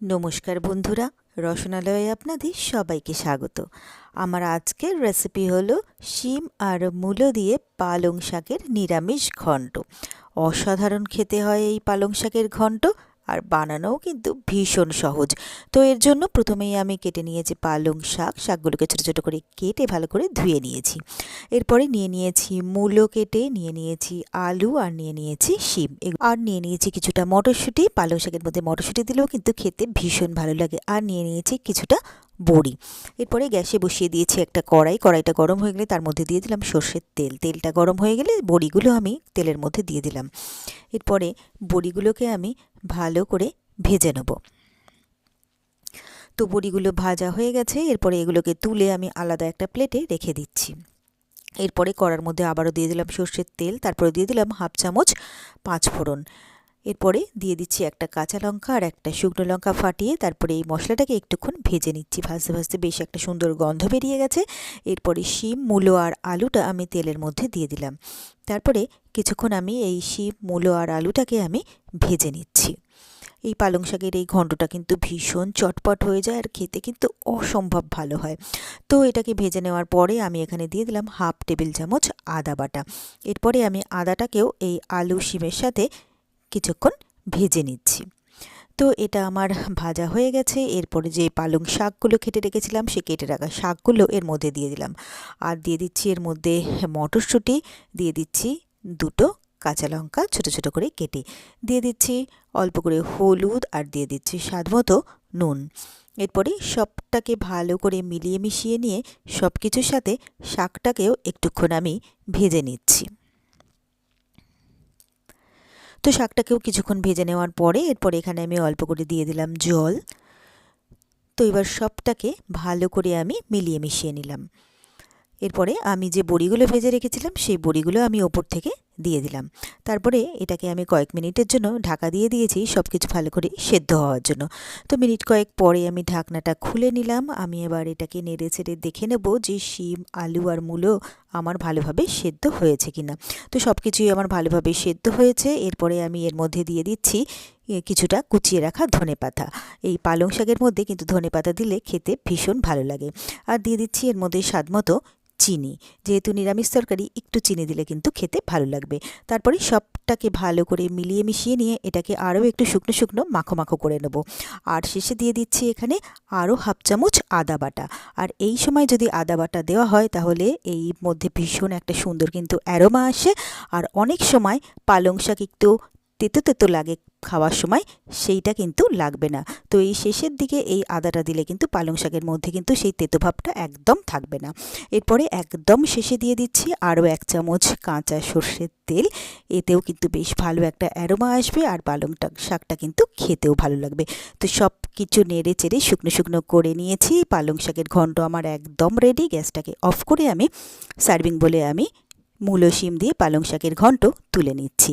নমস্কার বন্ধুরা, রসনালয়ে আপনাদের সবাইকে স্বাগত। আমার আজকের রেসিপি হলো শিম আর মূলো দিয়ে পালং শাকের নিরামিষ ঘণ্ট। অসাধারণ খেতে হয় এই পালং শাকের ঘন্ট আর বানানোও কিন্তু ভীষণ সহজ। তো এর জন্য প্রথমেই আমি কেটে নিয়েছি পালং শাক। শাকগুলোকে ছোটো ছোটো করে কেটে ভালো করে ধুয়ে নিয়েছি। এরপরে নিয়ে নিয়েছি মূলো কেটে, নিয়ে নিয়েছি আলু আর নিয়ে নিয়েছি শিম। আর নিয়ে নিয়েছি কিছুটা মটরশুঁটি। পালং শাকের মধ্যে মটরশুঁটি দিলেও কিন্তু খেতে ভীষণ ভালো লাগে। আর নিয়ে নিয়েছি কিছুটা বড়ি। এরপরে গ্যাসে বসিয়ে দিয়েছি একটা কড়াই। কড়াইটা গরম হয়ে গেলে তার মধ্যে দিয়ে দিলাম সর্ষের তেল। তেলটা গরম হয়ে গেলে বড়িগুলো আমি তেলের মধ্যে দিয়ে দিলাম। এরপরে বড়িগুলোকে আমি ভালো করে ভেজে নেব। তো বড়িগুলো ভাজা হয়ে গেছে, এরপরে এগুলোকে তুলে আমি আলাদা একটা প্লেটে রেখে দিচ্ছি। এরপরে কড়ার মধ্যে আবারও দিয়ে দিলাম সর্ষের তেল, তারপরে দিয়ে দিলাম হাফ চামচ পাঁচ ফোড়ন এরপরে দিয়ে দিচ্ছি একটা কাঁচা লঙ্কা আর একটা শুকনো লঙ্কা ফাটিয়ে তারপরে এই মশলাটাকে একটুক্ষণ ভেজে নিচ্ছি। ভাজতে ভাজতে বেশ একটা সুন্দর গন্ধ বেরিয়ে গেছে। এরপরে শিম, মূলো আর আলুটা আমি তেলের মধ্যে দিয়ে দিলাম। তারপরে কিছুক্ষণ আমি এই শিম, মূলো আর আলুটাকে আমি ভেজে নিচ্ছি। এই পালং শাকের এই ঘণ্টটা কিন্তু ভীষণ চটপট হয়ে যায় আর খেতে কিন্তু অসম্ভব ভালো হয়। তো এটাকে ভেজে নেওয়ার পরে আমি এখানে দিয়ে দিলাম হাফ টেবিল চামচ আদা বাটা। এরপরে আমি আদাটাকেও এই আলু, শিমের সাথে কিছুক্ষণ ভেজে নিচ্ছি। তো এটা আমার ভাজা হয়ে গেছে। এরপরে যে পালং শাকগুলো কেটে রেখেছিলাম, সে কেটে রাখা শাকগুলো এর মধ্যে দিয়ে দিলাম। আর দিয়ে দিচ্ছি এর মধ্যে মটরশুঁটি, দিয়ে দিচ্ছি দুটো কাঁচা লঙ্কা ছোটো ছোটো করে কেটে। দিয়ে দিচ্ছি অল্প করে হলুদ আর দিয়ে দিচ্ছি স্বাদ মতো নুন। এরপরে সবটাকে ভালো করে মিলিয়ে মিশিয়ে নিয়ে সব কিছুর সাথে শাকটাকেও একটুক্ষণ আমি ভেজে নিচ্ছি। তো শাকটাকেও কিছুক্ষণ ভেজে নেওয়ার পরে এরপর এখানে আমি অল্প করে দিয়ে দিলাম জল। তো এবার সবটাকে ভালো করে আমি মিলিয়ে মিশিয়ে নিলাম। এরপরে আমি যে বড়িগুলো ভেজে রেখেছিলাম, সেই বড়িগুলো আমি ওপর থেকে দিয়ে দিলাম। তারপরে এটাকে আমি কয়েক মিনিটের জন্য ঢাকা দিয়ে দিয়েছি সব কিছু ভালো করে সেদ্ধ হওয়ার জন্য। তো মিনিট কয়েক পরে আমি ঢাকনাটা খুলে নিলাম। আমি এবার এটাকে নেড়ে চেড়ে দেখে নেব যে শিম, আলু আর মূলো আমার ভালোভাবে সেদ্ধ হয়েছে কিনা। তো সব কিছুই আমার ভালোভাবে সেদ্ধ হয়েছে। এরপরে আমি এর মধ্যে দিয়ে দিচ্ছি কিছুটা কুচিয়ে রাখা ধনে পাতা। এই পালং শাকের মধ্যে কিন্তু ধনে পাতা দিলে খেতে ভীষণ ভালো লাগে। আর দিয়ে দিচ্ছি এর মধ্যে স্বাদ মতো চিনি। যেহেতু নিরামিষ তরকারি, একটু চিনি দিলে কিন্তু খেতে ভালো লাগবে। তারপরে সবটাকে ভালো করে মিলিয়ে মিশিয়ে নিয়ে এটাকে আরও একটু শুকনো শুকনো মাখো মাখো করে নেব। আর শেষে দিয়ে দিচ্ছি এখানে আরও হাফ চামচ আদা বাটা। আর এই সময় যদি আদা বাটা দেওয়া হয়, তাহলে এই মধ্যে ভীষণ একটা সুন্দর কিন্তু অ্যারোমা আসে। আর অনেক সময় পালং শাক একটু তেতো তেতো লাগে খাওয়ার সময়, সেইটা কিন্তু লাগবে না। তো এই শেষের দিকে এই আদাটা দিলে কিন্তু পালং শাকের মধ্যে কিন্তু সেই তেতো ভাবটা একদম থাকবে না। এরপরে একদম শেষে দিয়ে দিচ্ছি আরও এক চামচ কাঁচা সর্ষের তেল। এতেও কিন্তু বেশ ভালো একটা অ্যারোমা আসবে আর পালংটা শাকটা কিন্তু খেতেও ভালো লাগবে। তো সব কিছু নেড়ে চেড়ে শুকনো শুকনো করে নিয়েছি। পালং শাকের ঘন্ট আমার একদম রেডি গ্যাসটাকে অফ করে আমি সার্ভিং বলে আমি মূলো শিম দিয়ে পালং শাকের ঘন্ট তুলে নিচ্ছি।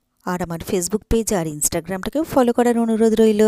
আর আমার ফেসবুক পেজ আর ইনস্টাগ্রামটাকেও ফলো করার অনুরোধ রইল।